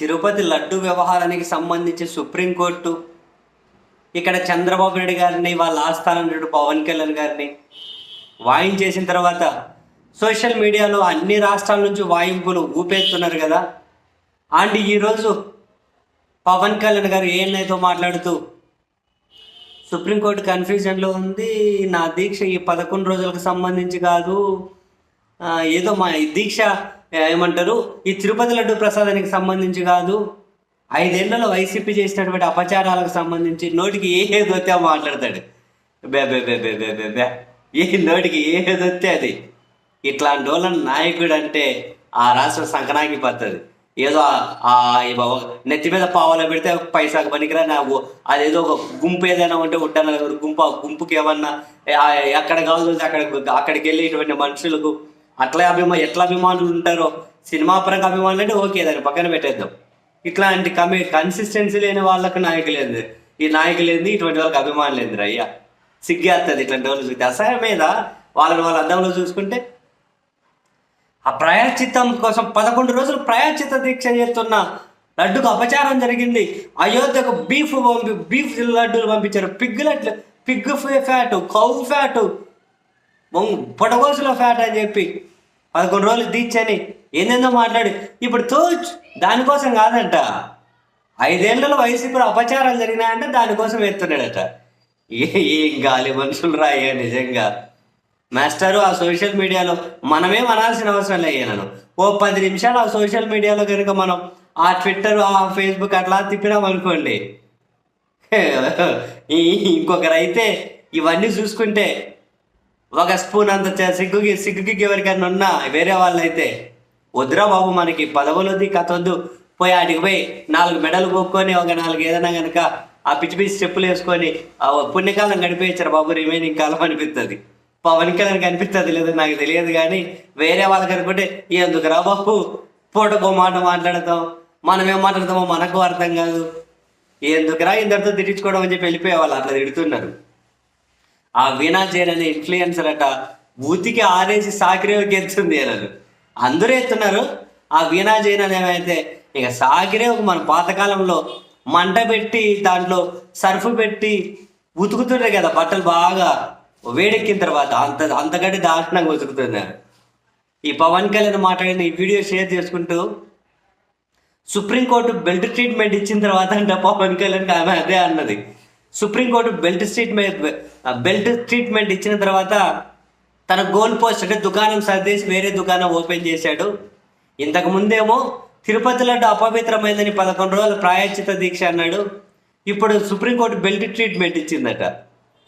తిరుపతి లడ్డు వ్యవహారానికి సంబంధించి సుప్రీంకోర్టు ఇక్కడ చంద్రబాబు నాయుడు గారిని వాళ్ళ ఆస్థానం నటుడు పవన్ కళ్యాణ్ గారిని వాయించేసిన తర్వాత సోషల్ మీడియాలో అన్ని రాష్ట్రాల నుంచి వాయింపులు ఊపేస్తున్నారు కదా. అండ్ ఈరోజు పవన్ కళ్యాణ్ గారు ఏఎన్ఐతో మాట్లాడుతూ సుప్రీంకోర్టు కన్ఫ్యూజన్లో ఉంది నా దీక్ష ఈ పదకొండు రోజులకు సంబంధించి కాదు ఏదో మా దీక్ష ఏమంటారు? ఈ తిరుపతి లడ్డు ప్రసాదానికి సంబంధించి కాదు ఐదేళ్ళలో వైసీపీ చేసినటువంటి అపచారాలకు సంబంధించి నోటికి ఏదొత్తే మాట్లాడతాడు. బే బే బే బే బే బే బే. ఏ నోటికి ఏదొత్తే అది. ఇట్లాంటి వాళ్ళ నాయకుడు అంటే ఆ రాష్ట్ర సంకనాకి పడుతుంది. ఏదో ఆ- ఈ నెత్తి మీద పావులో పెడితే పైసాకు పనికిరా నా అదేదో ఒక గుంపు ఏదైనా ఉంటే ఉంటాను గుంపు ఆ గుంపుకి ఏమన్నా ఎక్కడ కావాల్సి అక్కడ అక్కడికి వెళ్ళి ఇటువంటి మనుషులకు అట్లా అభిమా ఎట్లా అభిమానులు ఉంటారో సినిమా పరంగా అభిమానులు అంటే ఓకే దాన్ని పక్కన పెట్టేద్దాం. ఇట్లాంటి కమి కన్సిస్టెన్సీ లేని వాళ్ళకి నాయకు లేదు ఈ నాయకులేంది ఇటువంటి వాళ్ళకి అభిమానులు ఏంది అయ్యా? సిగ్గేస్తుంది ఇట్లాంటి వాళ్ళు చూస్తే. అసహ్యం మీద వాళ్ళని వాళ్ళ అద్దంలో చూసుకుంటే ఆ ప్రాయశ్చిత్తం కోసం పదకొండు రోజులు ప్రాయశ్చిత్త దీక్ష చేస్తున్న లడ్డుకు అపచారం జరిగింది. అయోధ్యకు బీఫ్ పంపి బీఫ్ లడ్డూలు పంపించారు. పిగ్ లడ్లు పిగ్ ఫ్యాట్ కౌ ఫ్యాట్ పొడగోసుల ఫ్యాట్ అని చెప్పి పదకొండు రోజులు తీర్చని ఏందేందో మాట్లాడి. ఇప్పుడు తోచ్. దానికోసం కాదంట. ఐదేళ్ళలో ఇప్పుడు అపచారాలు జరిగినాయంటే దానికోసం ఎత్తున్నాడట. ఏం గాలి మనుషులు రాయ్యా నిజంగా. మాస్టరు ఆ సోషల్ మీడియాలో మనమే అనాల్సిన అవసరం లేదు ఓ పది నిమిషాలు ఆ సోషల్ మీడియాలో కనుక మనం ఆ ట్విట్టర్ ఆ ఫేస్బుక్ అట్లా తిప్పినాం అనుకోండి. ఇంకొకరైతే ఇంకొకరు అయితే ఇవన్నీ చూసుకుంటే ఒక స్పూన్ అంత చ- సిగ్గుకి సిగ్గుకి ఎవరికైనా ఉన్నా వేరే వాళ్ళు అయితే వద్దురా బాబు మనకి పదవులది కథ వద్దు పోయి ఆడికి పోయి నాలుగు మెడలు పోక్కొని ఒక నాలుగు ఏదైనా కనుక ఆ పిచ్చి పిచ్చి చెప్పులు వేసుకొని ఆ పుణ్యకాలం గడిపేయించారు బాబు రిమైనింగ్ కాలం అనిపిస్తుంది పవన్ కళ్యాణ్ కనిపిస్తుంది లేదు నాకు తెలియదు కానీ వేరే వాళ్ళకి అనుకుంటే ఎందుకు రా బాబు? పూటకో మాట మాట్లాడతాం. మనం ఏం మాట్లాడతామో మనకు అర్థం కాదు. ఎందుకురా ఇందరితో తిట్టించుకోవడం అని చెప్పి వెళ్ళిపోయే వాళ్ళు అట్లా తిడుతున్నారు. ఆ వీణా జైన్ అనే ఇన్ఫ్లుయెన్సర్ అట ఉతికి ఆరేసి సాకిరేవుకి ఎత్తుంది అన్నారు అందరూ ఎత్తున్నారు. ఆ వీణా జైన్ అనేవైతే ఇక సాకిరేవుకు మన పాతకాలంలో మంట పెట్టి దాంట్లో సర్ఫ్ పెట్టి ఉతుకుతుండే కదా బట్టలు బాగా. వేడెక్కిన తర్వాత అంత అంతకంటే దారుణంగా ఉతుకుతున్నారు. ఈ పవన్ కళ్యాణ్ మాట్లాడిన ఈ వీడియో షేర్ చేసుకుంటూ సుప్రీంకోర్టు బెల్ట్ ట్రీట్మెంట్ ఇచ్చిన తర్వాత అంటే పవన్ కళ్యాణ్ ఆమె అదే అన్నది. Supreme court belt treatment belt treatment ఇచ్చిన తర్వాత తన గోల్ పోస్ట్ అంటే దుకాణం సర్దేసి వేరే దుకాణం ఓపెన్ చేశాడు. ఇంతకు ముందేమో తిరుపతి లడ్డు అపవిత్రమైందని పదకొండు రోజుల ప్రాయశ్చిత దీక్ష అన్నాడు. ఇప్పుడు సుప్రీంకోర్టు బెల్ట్ ట్రీట్మెంట్ ఇచ్చిందట.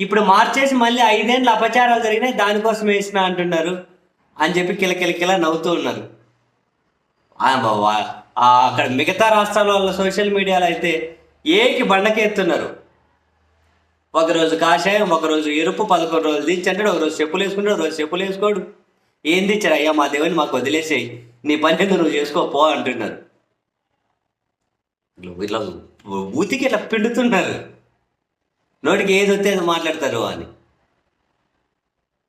ఇప్పుడు మార్చేసి మళ్ళీ ఐదేళ్ళు అపచారాలు జరిగినాయి దానికోసం వేసిన అంటున్నారు అని చెప్పి కిలకిలకిల నవ్వుతూ ఉన్నారు. అక్కడ మిగతా రాష్ట్రాల వాళ్ళ సోషల్ మీడియాలో అయితే ఏకి బండకెత్తున్నారు. ఒకరోజు కాషాయం ఒకరోజు ఎరుపు పదకొండు రోజులు దించంటాడు ఒకరోజు చెప్పులు వేసుకుంటాడు ఒకరోజు చెప్పులు వేసుకోడు. ఏం తెచ్చారు అయ్యా మా దేవుని మాకు వదిలేసేయి. నీ పని నువ్వు చేసుకో పో అంటున్నారు. ఇట్లా ఊతికి ఇట్లా పిండుతున్నారు. నోటికి ఏది వస్తే అది మాట్లాడతారు అని.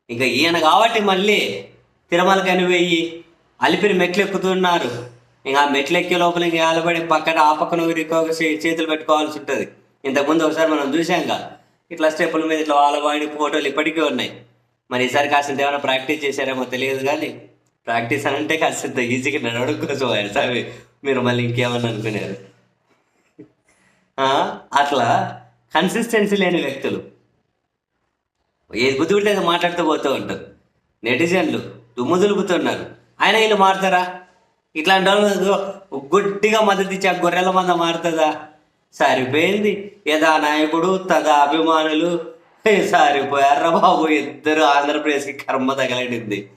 ఇంకా ఈయన కాబట్టి మళ్ళీ తిరుమల వెయ్యి అలిపిరి మెట్లు ఎక్కుతున్నారు ఇంకా ఆ మెట్లు ఎక్కే లోపల ఇంకా ఆలబడి పక్కన ఆ పక్కన చేతులు పెట్టుకోవాల్సి ఉంటుంది. ఇంతకుముందు ఒకసారి మనం చూసాం కదా ఇట్లా స్టెప్పుల మీద ఇట్లా ఆలబడి ఫోటోలు ఇప్పటికీ ఉన్నాయి. మరి ఈసారి కాసింత ఏమైనా ప్రాక్టీస్ చేశారేమో తెలియదు కానీ ప్రాక్టీస్ అని అంటే కాసింత ఈజీగా నడవడం కోసం సార్ మీరు మళ్ళీ ఇంకేమన్నా అనుకున్నారు అట్లా కన్సిస్టెన్సీ లేని వ్యక్తులు. ఏది బుద్ధి ఉంటే మాట్లాడుతూ పోతూ ఉంటారు. నెటిజన్లు దుమ్ము దులుపుతున్నారు. ఆయన వీళ్ళు మారుతారా? ఇట్లాంటి వాళ్ళు గుడ్డిగా మద్దతు ఇచ్చి ఆ గొర్రెల మంద మారుతుందా? సరిపోయింది. యథా నాయకుడు తదా అభిమానులు. సరిపోయారా బాబు? ఇద్దరు ఆంధ్రప్రదేశ్కి కర్మ తగలడింది